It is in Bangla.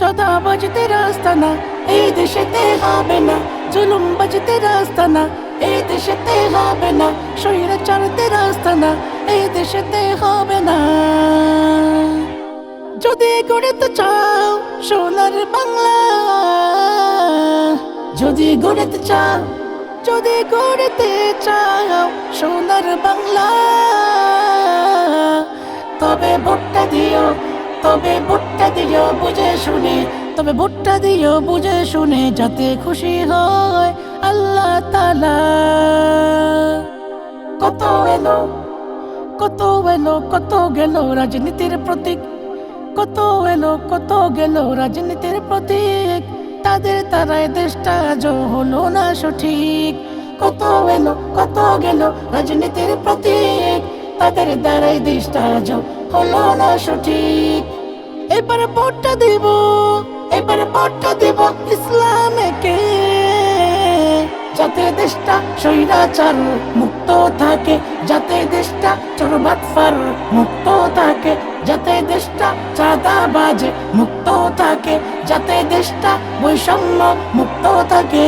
চাঁদা বাজতে রাস্তা না, এই দেশেতে হবে না, জুলুম বাজতে রাস্তা না, এই দেশেতে হবে না শরীরে চড়তে রাস্তা না, এই দেশেতে হবে না। যদি গড়তে চাও সোনার বাংলা, যদি গড়তে চাও, যদি গড়তে চাও সোনার বাংলা, তবে ভোটটা দিও তবে ভোটটা দিও বুঝে শুনে, তবে দিও বুঝে শুনে যাতে খুশি হয় আল্লাহ তালা কত এলো কত এলো, কত গেল রাজনীতির প্রতীক। কত এলো, কত গেল রাজনীতির প্রতীক। তাদের তারাই দেশটা আজ হলো না সঠিক। কত এলো, কত গেল রাজনীতির প্রতীক। তাদের দ্বারাই দেশটা আজ হলো না সঠিক। এবার ভোটটা দেব, এবার ভোটটা দেব ইসলামকে যাতে দেশটা স্বৈরাচার মুক্ত থাকে, যাতে দেশটা চরবাতফার মুক্ত থাকে, যাতে দেশটা চাঁদাবাজে মুক্ত থাকে, যাতে দেশটা বৈষম্য মুক্ত থাকে।